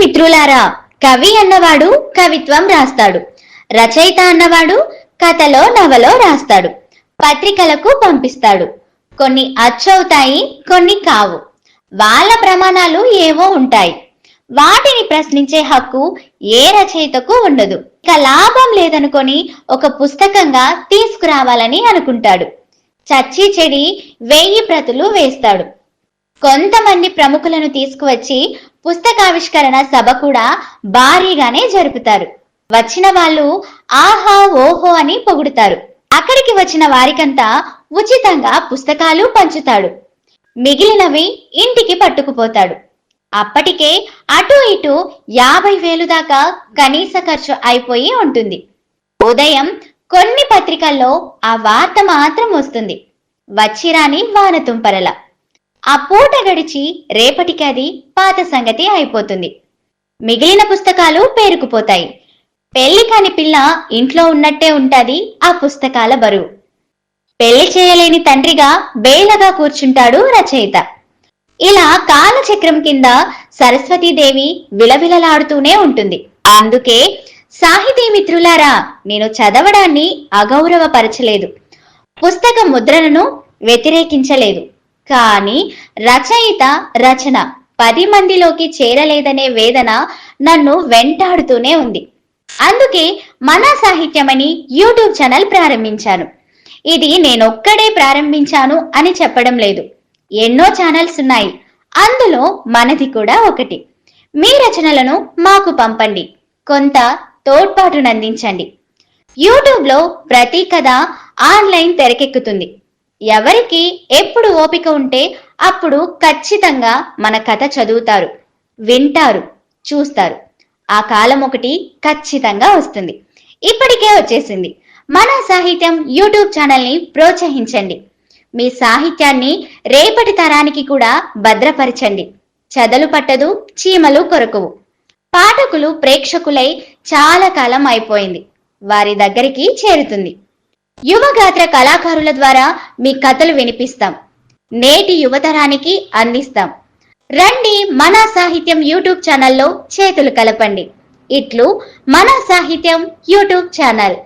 మిత్రులారా కవి అన్నవాడు కవిత్వం రాస్తాడు. రచయిత అన్నవాడు కథలో నవలో రాస్తాడు. పత్రికలకు పంపిస్తాడు. కొన్ని అచ్చవుతాయి కొన్ని కావు. వాళ్ళ ప్రమాణాలు ఏవో ఉంటాయి. వాటిని ప్రశ్నించే హక్కు ఏ రచయితకు ఉండదు. ఇక లాభం లేదనుకొని ఒక పుస్తకంగా తీసుకురావాలని అనుకుంటాడు. చచ్చి చెడి వెయ్యి ప్రతులు వేస్తాడు. కొంతమంది ప్రముఖులను తీసుకువచ్చి పుస్తకావిష్కరణ సభ కూడా భారీగానే జరుపుతారు. వచ్చిన వాళ్ళు ఆహా ఓహో అని పొగుడుతారు. అక్కడికి వచ్చిన వారికంతా ఉచితంగా పుస్తకాలు పంచుతాడు. మిగిలినవి ఇంటికి పట్టుకుపోతాడు. అప్పటికే అటు ఇటు యాభై వేలు దాకా కనీస ఖర్చు అయిపోయి ఉంటుంది. ఉదయం కొన్ని పత్రికల్లో ఆ వార్త మాత్రం వస్తుంది. వచ్చిరాని వానతుంపరల. ఆ పూట గడిచి రేపటికి అది పాత సంగతి అయిపోతుంది. మిగిలిన పుస్తకాలు పేరుకుపోతాయి. పెళ్ళి కాని పిల్ల ఇంట్లో ఉన్నట్టే ఉంటుంది ఆ పుస్తకాల బరువు. పెళ్ళి చేయలేని తండ్రిగా బేలగా కూర్చుంటాడు రచయిత. ఇలా కాలచక్రం కింద సరస్వతీదేవి విలవిలలాడుతూనే ఉంటుంది. అందుకే సాహితీ మిత్రులారా నేను చదవడాన్ని అగౌరవపరచలేదు. పుస్తక ముద్రణను వ్యతిరేకించలేదు. కానీ రచయిత రచన పది మందిలోకి చేరలేదనే వేదన నన్ను వెంటాడుతూనే ఉంది. అందుకే మన సాహిత్యమని యూట్యూబ్ ఛానల్ ప్రారంభించాను. ఇది నేనొక్కడే ప్రారంభించాను అని చెప్పడం లేదు. ఎన్నో ఛానల్స్ ఉన్నాయి. అందులో మనది కూడా ఒకటి. మీ రచనలను మాకు పంపండి. కొంత తోడ్పాటునందించండి. యూట్యూబ్లో ప్రతి కథ ఆన్లైన్ తెరకెక్కుతుంది. ఎవరికి ఎప్పుడు ఓపిక ఉంటే అప్పుడు ఖచ్చితంగా మన కథ చదువుతారు వింటారు చూస్తారు. ఆ కాలం ఒకటి ఖచ్చితంగా వస్తుంది. ఇప్పటికే వచ్చేసింది. మన సాహిత్యం యూట్యూబ్ ఛానల్ని ప్రోత్సహించండి. మీ సాహిత్యాన్ని రేపటి తరానికి కూడా భద్రపరచండి. చదలు పట్టదు చీమలు కొరకవు. పాఠకులు ప్రేక్షకులై చాలా కాలం అయిపోయింది. వారి దగ్గరికి చేరుతుంది. యువగాత్ర కళాకారుల ద్వారా మీ కథలు వినిపిస్తాం. నేటి యువతరానికి అందిస్తాం. రండి మన సాహిత్యం యూట్యూబ్ ఛానల్లో చేతులు కలపండి. ఇట్లు మన సాహిత్యం యూట్యూబ్ ఛానల్.